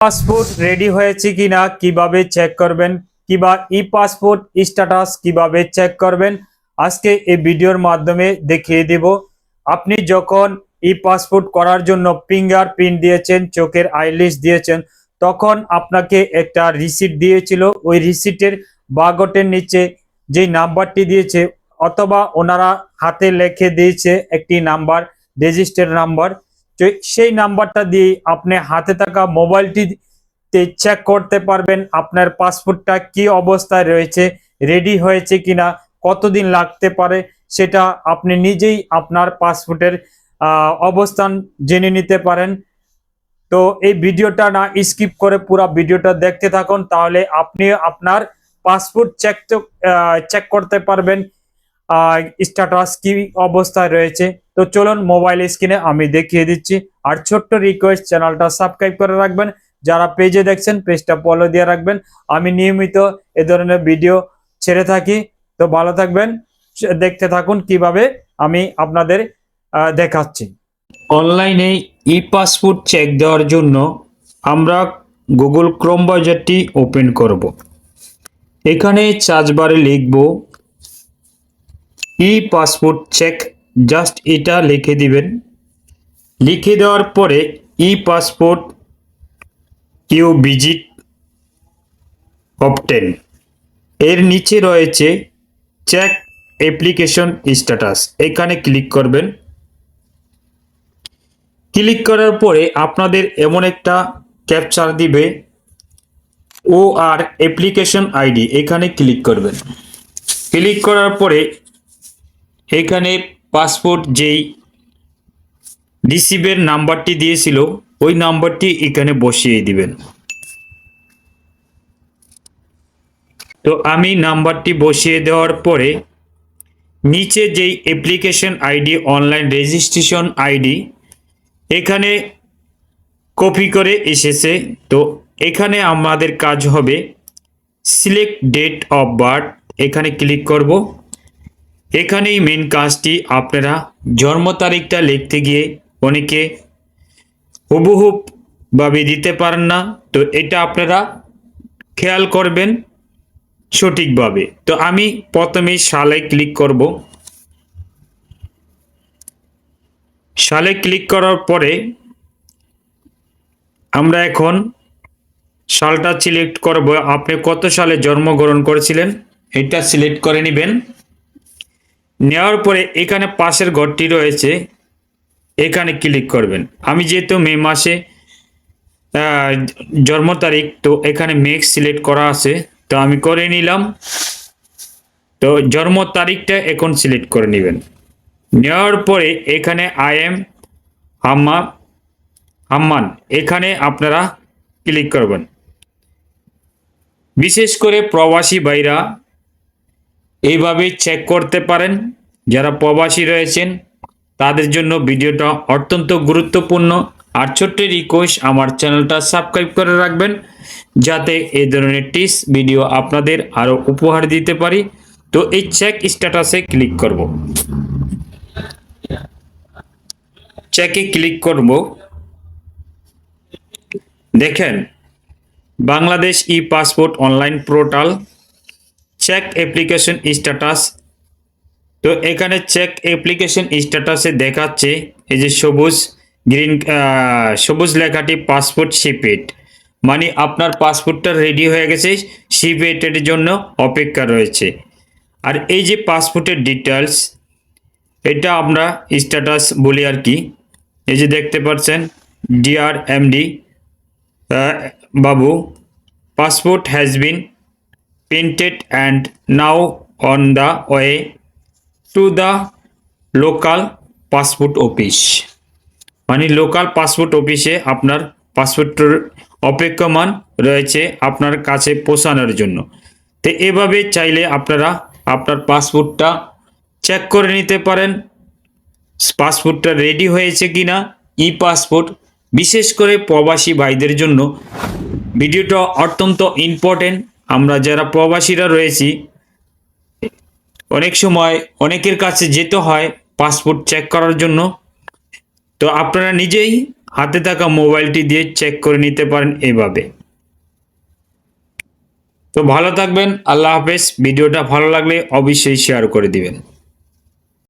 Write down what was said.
Passport ready হয়েছে কিনা কীভাবে চেক করবেন? কিবা ই পাসপোর্ট স্ট্যাটাস কীভাবে চেক করবেন? আজকে এই ভিডিওর মাধ্যমে দেখিয়ে দেব। আপনি যখন ই পাসপোর্ট করার জন্য ফিঙ্গার প্রিন্ট দিয়েছেন, চোখের আইলিস দিয়েছেন, তখন আপনাকে একটা রিসিট দিয়েছিল। ওই রিসিটের বাগটের নিচে যে নাম্বারটি দিয়েছে, অথবা ওনারা হাতে লিখে দিয়েছে একটি নাম্বার রেজিস্টার নাম্বার। তো সেই নাম্বারটা দিয়ে আপনি হাতে থাকা মোবাইলটিতে চেক করতে পারবেন আপনার পাসপোর্টটা কি অবস্থায় রয়েছে রেডি হয়েছে কিনা, কতদিন লাগতে পারে, সেটা আপনি নিজেই আপনার পাসপোর্টের অবস্থান জেনে নিতে পারেন। তো এই ভিডিওটা না স্কিপ করে পুরো ভিডিওটা দেখতে থাকুন, তাহলে আপনি আপনার পাসপোর্ট চেক চেক করতে পারবেন স্ট্যাটাস কি অবস্থায় রয়েছে। তো চলুন মোবাইল স্ক্রিনে আমি দেখিয়ে দিচ্ছি। আর ছোট্ট রিকোয়েস্ট চ্যানেলটা সাবস্ক্রাইব করে রাখবেন। যারা পেজে দেখছেন পেজটা ফলো দিয়ে রাখবেন। আমি নিয়মিত এ ধরনের ভিডিও ছেড়ে থাকি। তো ভালো থাকবেন, দেখতে থাকুন কীভাবে আমি আপনাদের দেখাচ্ছি। অনলাইনে ই পাসপোর্ট চেক দেওয়ার জন্য আমরা গুগল ক্রোম বাজারটি ওপেন করব। এখানে চার্জ বারে লিখব ই পাসপোর্ট চেক জাস্ট এটা লিখে দিবেন। লিখে দেওয়ার পরে e passport you visit option এর নিচে রয়েছে চেক অ্যাপ্লিকেশন স্ট্যাটাস এখানে ক্লিক করবেন। ক্লিক করার পরে আপনাদের এমন একটা ক্যাপচার দিবে। ও আর অ্যাপ্লিকেশন আইডি এখানে ক্লিক করবেন। ক্লিক করার পরে এখানে পাসপোর্ট যেই রিসিভের নাম্বারটি দিয়েছিল, ওই নাম্বারটি এখানে বসিয়ে দিবেন। তো আমি নাম্বারটি বসিয়ে দেওয়ার পরে নিচে যেই application ID online registration ID এখানে কপি করে এসেছে। তো এখানে আমাদের কাজ হবে সিলেক্ট ডেট অফ বার্থ এখানে ক্লিক করব। এখানেই মেন কাজটি আপনারা জন্ম তারিখটা লিখতে গিয়ে অনেকে হুবহুব ভাবে দিতে পারেন না। তো এটা আপনারা খেয়াল করবেন সঠিকভাবে। তো আমি প্রথমে সালে ক্লিক করব। সালে ক্লিক করার পরে আমরা এখন সালটা সিলেক্ট করব। আপনি কত সালে জন্মগ্রহণ করেছিলেন? এটা সিলেক্ট করে নেবেন। নেওয়ার পরে এখানে পাশের ঘরটি রয়েছে। এখানে ক্লিক করবেন। আমি যেহেতু মে মাসে জন্ম তারিখ, তো এখানে মেক সিলেক্ট করা আছে। তো আমি করে নিলাম। তো জন্ম তারিখটা এখন সিলেক্ট করে নেবেন। নেওয়ার পরে এখানে আই এম হাম্মা হাম্মান এখানে আপনারা ক্লিক করবেন। বিশেষ করে প্রবাসী ভাইরা এইভাবে চেক করতে পারেন। যারা প্রবাসী রয়েছেন, তাদের জন্য ভিডিওটা অত্যন্ত গুরুত্বপূর্ণ। আর ছোট্ট রিকোয়েস্ট আমার চ্যানেলটা সাবস্ক্রাইব করে রাখবেন, যাতে এই ধরনের টিস ভিডিও আপনাদের আরও উপহার দিতে পারি। তো এই চেক স্ট্যাটাসে ক্লিক করব। চেকে ক্লিক করব। দেখেন, Bangladesh e passport online portal check application status তো এখানে চেক অ্যাপ্লিকেশন স্ট্যাটাসে দেখাচ্ছে এই যে সবুজ গ্রিন সবুজ লেখাটি পাসপোর্ট শিপেট মানে আপনার পাসপোর্টটা রেডি হয়ে গেছে শিপেটের জন্য অপেক্ষা রয়েছে। আর এই যে পাসপোর্টের ডিটেলস এটা আমরা স্ট্যাটাস বলি আর কি। এই যে দেখতে পাচ্ছেন ডিআর এমডি বাবু, passport has been printed and now on the way to the local passport office. মানে লোকাল পাসপোর্ট অফিসে আপনার পাসপোর্টের অপেক্ষমান রয়েছে আপনার কাছে পৌঁছানোর জন্য। তো এভাবে চাইলে আপনারা আপনার পাসপোর্টটা চেক করে নিতে পারেন। পাসপোর্টটা রেডি হয়েছে কিনা ই পাসপোর্ট বিশেষ করে প্রবাসী ভাইদের জন্য। ভিডিওটা অত্যন্ত ইম্পর্টেন্ট আমরা যারা প্রবাসীরা রয়েছি, অনেক সময় অনেকের কাছে যেতে হয় পাসপোর্ট চেক করার জন্য। তো আপনারা নিজেই হাতে থাকা মোবাইলটি দিয়ে চেক করে নিতে পারেন এভাবে। তো ভালো থাকবেন, আল্লাহ হাফেজ। ভিডিওটা ভালো লাগলে অবশ্যই শেয়ার করে দিবেন।